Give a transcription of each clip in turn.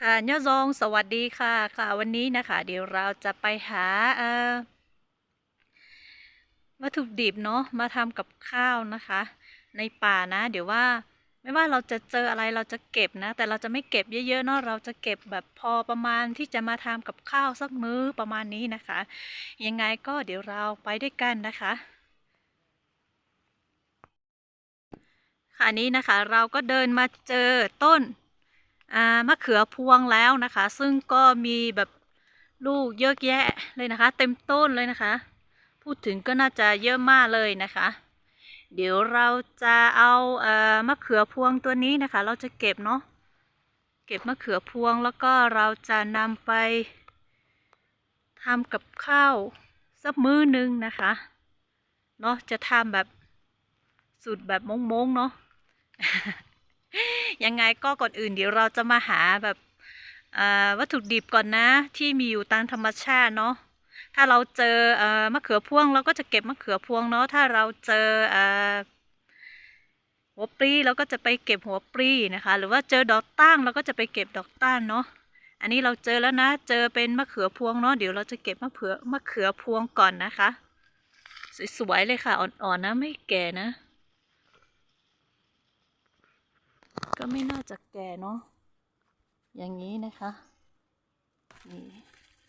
ค่ะย่อซองสวัสดีค่ะค่ะ วันนี้นะคะ เดี๋ยวเราจะไปหาเอ่อวัตถุดิบเนาะมาทำกับข้าวนะคะ ในป่านะ เดี๋ยวว่าไม่ว่าเราจะเจออะไรเราจะเก็บนะ แต่เราจะไม่เก็บเยอะๆเนาะเราจะเก็บแบบพอประมาณที่จะมาทำกับข้าวสักมื้อประมาณนี้นะคะ ยังไงก็เดี๋ยวเราไปด้วยกันนะคะค่ะนี้นะคะ เราก็เดินมาเจอต้น มะเขือพวงแล้วนะคะ ซึ่งก็มีแบบลูกเยอะแยะเลยนะคะ เต็มต้นเลยนะคะ พูดถึงก็น่าจะเยอะมากเลยนะคะ เดี๋ยวเราจะเอาเอ่อมะเขือพวงตัวนี้นะคะ เราจะเก็บเนาะเก็บมะเขือพวงแล้วก็เราจะนำไปทำกับข้าวสักมื้อนึงนะคะเนาะจะทำแบบสูตรแบบมงๆเนาะ ยังไงก็ก่อนอื่นเดี๋ยวเราจะมาหาแบบวัตถุดิบก่อนนะ ที่มีอยู่ตามธรรมชาติเนาะถ้าเราเจอเอมะเขือพวงเราก็จะเก็บมะเขือพวงเนาะถ้าเราเจอเอ่อหัวปลีเราก็จะไปเก็บหัวปลีนะคะ หรือว่าเจอดอกตั้งเราก็จะไปเก็บดอกตั้งเนาะอันนี้เราเจอแล้วนะ เจอเป็นมะเขือพวงเนาะเดี๋ยวเราจะเก็บมะเขือมะเขือพวงก่อนนะคะ สวยๆเลยค่ะอ่อนๆนะไม่แก่นะ ก็ไม่น่าจะแก่เนาะอย่างนี้นะคะนี่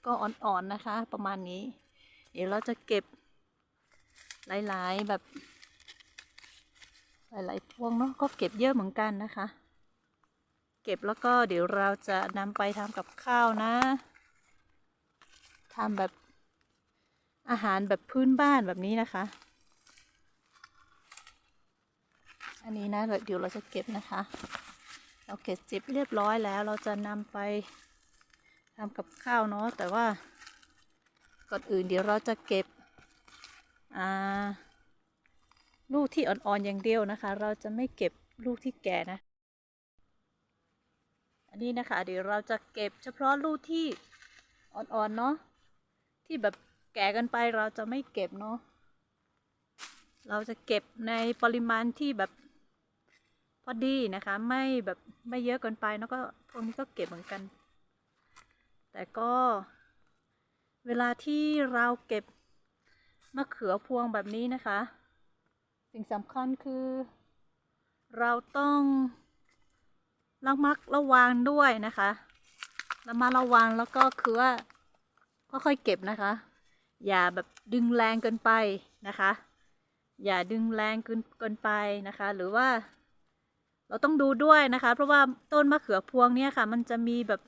ก็อ่อนๆนะคะ ประมาณนี้ เดี๋ยวเราจะเก็บหลายๆแบบ หลายๆพวงเนาะก็เก็บเยอะเหมือนกันนะคะ เก็บแล้วก็เดี๋ยวเราจะนำไปทำกับข้าวนะทำแบบอาหารแบบพื้นบ้านแบบนี้นะคะ อันนี้นะเดี๋ยวเราจะเก็บนะคะ เราเก็บจิบเรียบร้อยแล้วเราจะนำไปทำกับข้าวเนาะแต่ว่าก่อนอื่นเดี๋ยวเราจะเก็บลูกที่อ่อนๆอย่างเดียวนะคะ เราจะไม่เก็บลูกที่แก่นะ อันนี้นะคะ เดี๋ยวเราจะเก็บเฉพาะลูกที่อ่อนๆเนาะที่แบบแก่กันไปเราจะไม่เก็บเนาะเราจะเก็บในปริมาณที่แบบ อดีนะคะ ไม่แบบไม่เยอะเกินไปแล้วก็พวกนี้ก็เก็บเหมือนกัน แต่ก็เวลาที่เราเก็บมะเขือพวงแบบนี้นะคะ สิ่งสำคัญคือ เราต้องระมัดระวังด้วยนะคะระมัดระวังแล้วก็คือว่าค่อยๆเก็บนะคะ อย่าแบบดึงแรงเกินไปนะคะ อย่าดึงแรงเกินเกินไปนะคะ หรือว่า เราต้องดูด้วยนะคะ เพราะว่าต้นมะเขือพวงเนี่ยค่ะ มันจะมีแบบ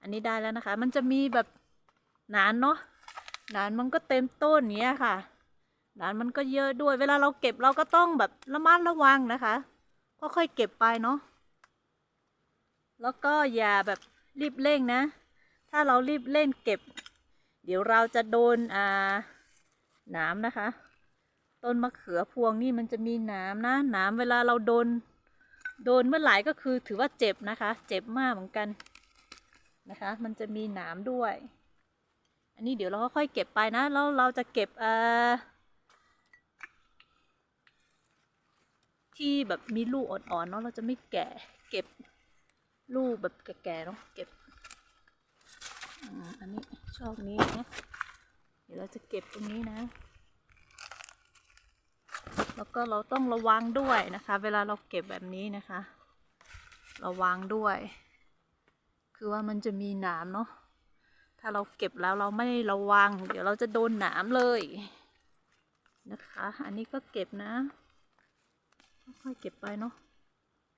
อันนี้ได้แล้วนะคะ มันจะมีแบบหนานเนาะหนานมันก็เต็มต้นเนี้ยค่ะหนานมันก็เยอะด้วย เวลาเราเก็บเราก็ต้องแบบระมัดระวังนะคะค่อยๆเก็บไปเนาะแล้วก็อย่าแบบรีบเร่งนะ ถ้าเรารีบเร่งเก็บ เดี๋ยวเราจะโดนอ่าหนามนะคะ ต้นมะเขือพวงนี่มันจะมีหนามนะหนามเวลาเราโดน โดนเมื่อไหร่ก็คือถือว่าเจ็บนะคะ เจ็บมากเหมือนกันนะคะ มันจะมีหนามด้วย อันนี้เดี๋ยวเราค่อยๆเก็บไปนะ แล้วเราจะเก็บเอ่อที่แบบมีลูกอ่อนๆเนาะ เราจะไม่แก่เก็บลูกแบบแก่ๆเนาะ เก็บ อันนี้ชอบนี้นะ เดี๋ยวเราจะเก็บตรงนี้นะ แล้วก็เราต้องระวังด้วยนะคะ เวลาเราเก็บแบบนี้นะคะ ระวังด้วย คือว่ามันจะมีหนามเนาะถ้าเราเก็บแล้วเราไม่ระวัง เดี๋ยวเราจะโดนหนามเลยนะคะ อันนี้ก็เก็บนะค่อยเก็บไปเนาะ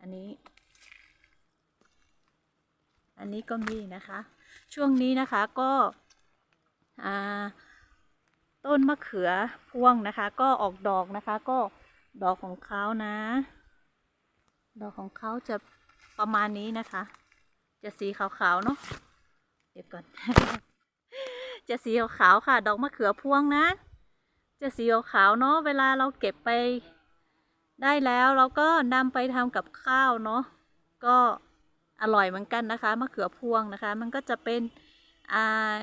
อันนี้ อันนี้ก็มีนะคะ ช่วงนี้นะคะก็ต้นมะเขือพวงนะคะ ก็ออกดอกนะคะก็ ดอกของเขานะ ดอกของเขาจะประมาณนี้นะคะ จะสีขาวๆเนาะเดี๋ยวก่อน จะสีขาวๆค่ะ ดอกมะเขือพวงนะ จะสีขาวๆเนาะเวลาเราเก็บไปได้แล้วเราก็นำไปทำกับข้าวเนาะก็อร่อยเหมือนกันนะคะมะเขือพวงนะคะ มันก็จะเป็นอ่า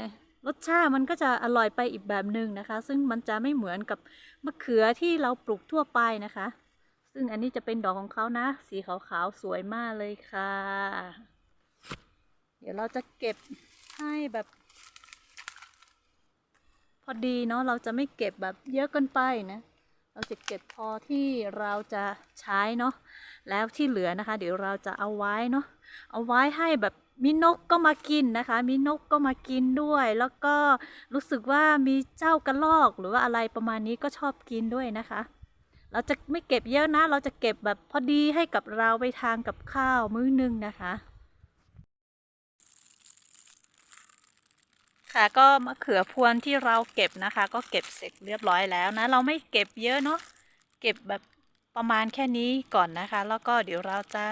รสชาติมันก็จะอร่อยไปอีกแบบหนึ่งนะคะ ซึ่งมันจะไม่เหมือนกับมะเขือที่เราปลูกทั่วไปนะคะ ซึ่งอันนี้จะเป็นดอกของเขานะ สีขาวๆสวยมากเลยค่ะ เดี๋ยวเราจะเก็บให้แบบ พอดีเนาะเราจะไม่เก็บแบบเยอะเกินไปนะเราจะเก็บพอที่เราจะใช้เนาะแล้วที่เหลือนะคะ เดี๋ยวเราจะเอาไว้เนาะเอาไว้ให้แบบ มีนกก็มากินนะคะ มีนกก็มากินด้วย แล้วก็รู้สึกว่ามีเจ้ากระรอกหรือว่าอะไรประมาณนี้ก็ชอบกินด้วยนะคะ เราจะไม่เก็บเยอะนะ เราจะเก็บแบบพอดีให้กับเราไปทานกับข้าวมื้อนึงนะคะ ค่ะก็มะเขือพวงที่เราเก็บนะคะ ก็เก็บเสร็จเรียบร้อยแล้วนะ เราไม่เก็บเยอะเนาะ เก็บแบบประมาณแค่นี้ก่อนนะคะ แล้วก็เดี๋ยวเราจะ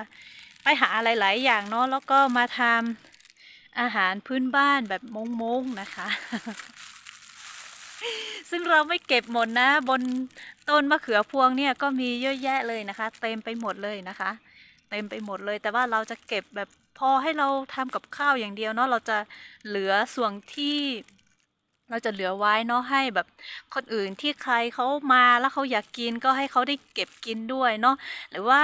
ไปหาอะไรหลายอย่างเนาะแล้วก็มาทำอาหารพื้นบ้านแบบมงๆนะคะ ซึ่งเราไม่เก็บหมดนะ บนต้นมะเขือพวงเนี่ยก็มีเยอะแยะเลยนะคะ เต็มไปหมดเลยนะคะ เต็มไปหมดเลย แต่ว่าเราจะเก็บแบบพอให้เราทำกับข้าวอย่างเดียวเนาะเราจะเหลือส่วนที่เราจะเหลือไว้เนาะให้แบบคนอื่นที่ใครเขามาแล้วเขาอยากกินก็ให้เขาได้เก็บกินด้วยเนาะหรือว่า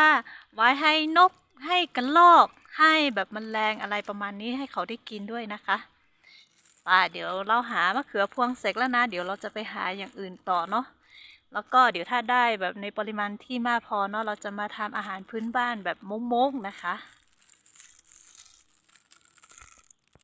ไว้ให้นก ให้กันลอกให้แบบแมลงอะไรประมาณนี้ให้เขาได้กินด้วยนะคะป่าเดี๋ยวเราหามะเขือพวงเสร็จแล้วนะ เดี๋ยวเราจะไปหาอย่างอื่นต่อเนาะแล้วก็เดี๋ยวถ้าได้แบบในปริมาณที่มากพอเนาะเราจะมาทำอาหารพื้นบ้านแบบมงๆนะคะ